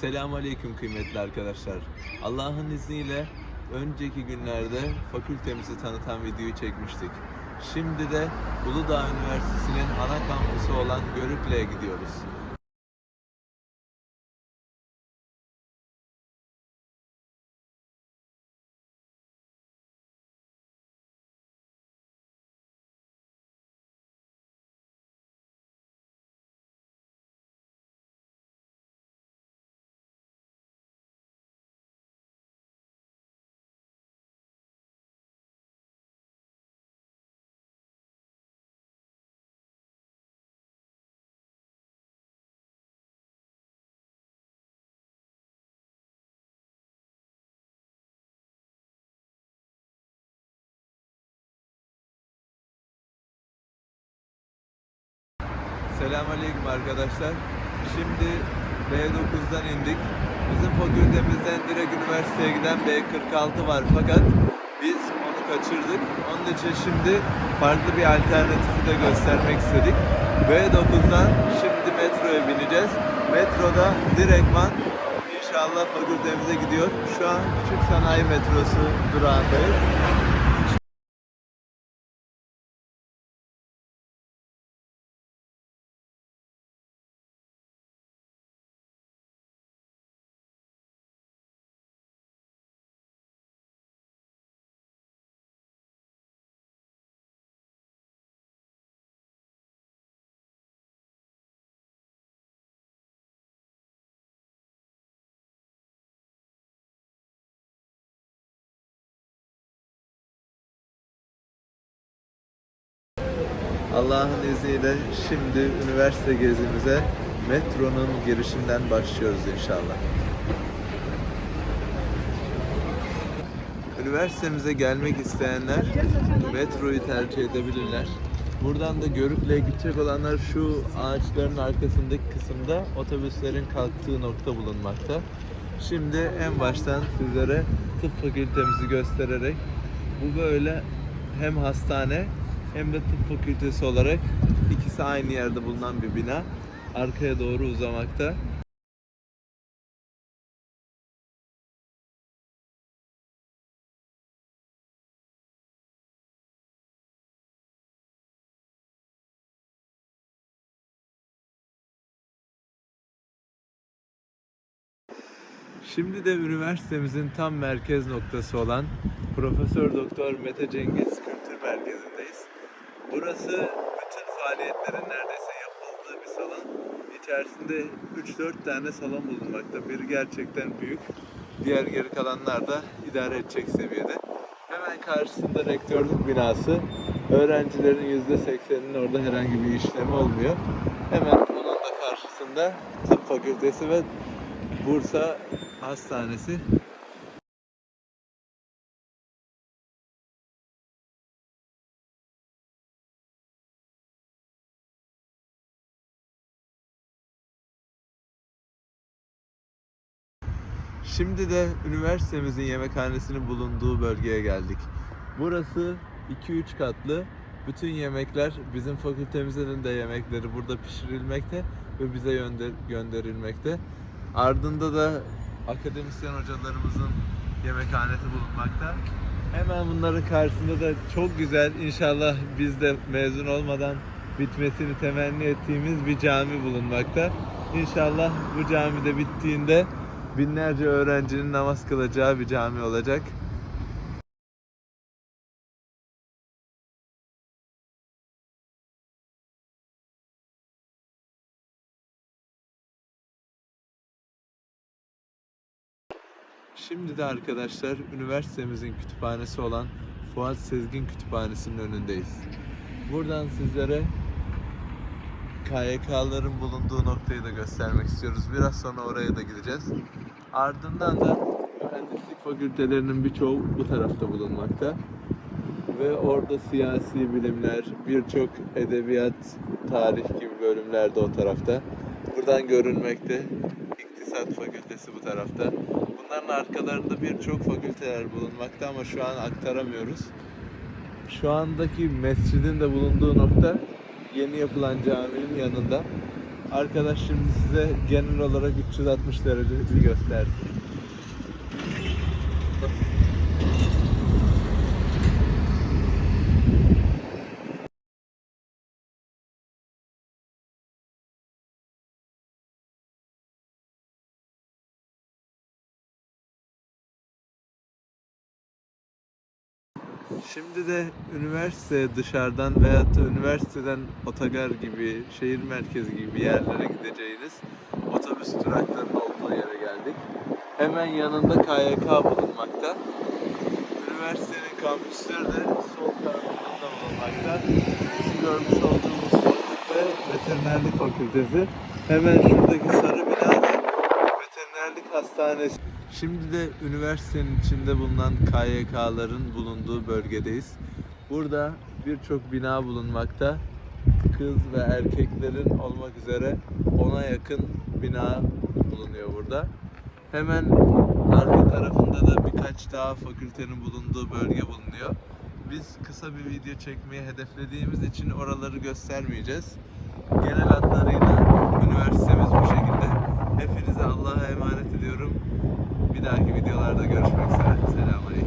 Selamun Aleyküm kıymetli arkadaşlar. Allah'ın izniyle önceki günlerde fakültemizi tanıtan videoyu çekmiştik. Şimdi de Uludağ Üniversitesi'nin ana kampüsü olan Görükle'ye gidiyoruz. Selamünaleyküm arkadaşlar. Şimdi B9'dan indik. Bizim fakültemizden direkt üniversiteye giden B46 var fakat biz onu kaçırdık. Onun için şimdi farklı bir alternatifi de göstermek istedik. B9'dan şimdi metroya bineceğiz. Metroda direktman inşallah fakültemize gidiyor. Şu an Küçük Sanayi Metrosu durağındayız. Allah'ın izniyle şimdi üniversite gezimize metronun girişinden başlıyoruz inşallah. Üniversitemize gelmek isteyenler metroyu tercih edebilirler. Buradan da Görükle'ye gidecek olanlar şu ağaçların arkasındaki kısımda otobüslerin kalktığı nokta bulunmakta. Şimdi en baştan sizlere tıp fakültemizi göstererek bu böyle hem hastane hem de tıp fakültesi olarak ikisi aynı yerde bulunan bir bina. Arkaya doğru uzamakta. Şimdi de üniversitemizin tam merkez noktası olan Profesör Doktor Mete Cengiz Kültür Merkezi'ndeyiz. Burası bütün faaliyetlerin neredeyse yapıldığı bir salon. İçerisinde 3-4 tane salon bulunmakta. Biri gerçekten büyük. Diğer geri kalanlar da idare edecek seviyede. Hemen karşısında rektörlük binası. Öğrencilerin %80'inin orada herhangi bir işlemi olmuyor. Hemen onun da karşısında tıp fakültesi ve Bursa Hastanesi. Şimdi de üniversitemizin yemekhanesinin bulunduğu bölgeye geldik. Burası 2-3 katlı. Bütün yemekler bizim fakültemizin de yemekleri burada pişirilmekte ve bize gönder- gönderilmekte. Ardında da akademisyen hocalarımızın yemekhanesi bulunmakta. Hemen bunların karşısında da çok güzel inşallah biz de mezun olmadan bitmesini temenni ettiğimiz bir cami bulunmakta. İnşallah bu camide bittiğinde binlerce öğrencinin namaz kılacağı bir cami olacak. Şimdi de arkadaşlar üniversitemizin kütüphanesi olan Fuat Sezgin Kütüphanesi'nin önündeyiz. Buradan sizlere KYK'ların bulunduğu noktayı da göstermek istiyoruz. Biraz sonra oraya da gideceğiz. Ardından da mühendislik fakültelerinin birçoğu bu tarafta bulunmakta. Ve orada siyasi bilimler, birçok edebiyat, tarih gibi bölümler de o tarafta. Buradan görünmekte. İktisat fakültesi bu tarafta. Bunların arkalarında birçok fakülteler bulunmakta ama şu an aktaramıyoruz. Şu andaki mescidin de bulunduğu nokta yeni yapılan caminin yanında. arkadaş şimdi size genel olarak 360 derece bir göstersin. Şimdi de üniversite dışarıdan veyahut da üniversiteden otogar gibi, şehir merkezi gibi yerlere gideceğiniz otobüs duraklarının olduğu yere geldik. Hemen yanında KYK bulunmakta. Üniversitenin kampüsleri de sol tarafında bulunmakta. Bizim görmüş olduğumuz fakülte veterinerlik fakültesi. Hemen şuradaki sarı bina veterinerlik hastanesi. Şimdi de üniversitenin içinde bulunan KYK'ların bulunduğu bölgedeyiz. Burada birçok bina bulunmakta. Kız ve erkeklerin olmak üzere ona yakın bina bulunuyor burada. Hemen arka tarafında da birkaç daha fakültenin bulunduğu bölge bulunuyor. Biz kısa bir video çekmeyi hedeflediğimiz için oraları göstermeyeceğiz. Genel hatlarıyla üniversitemiz bu şekilde. Hepinize Allah'a emanet ediyorum. Bir dahaki videolarda görüşmek üzere. Selamünaleyküm.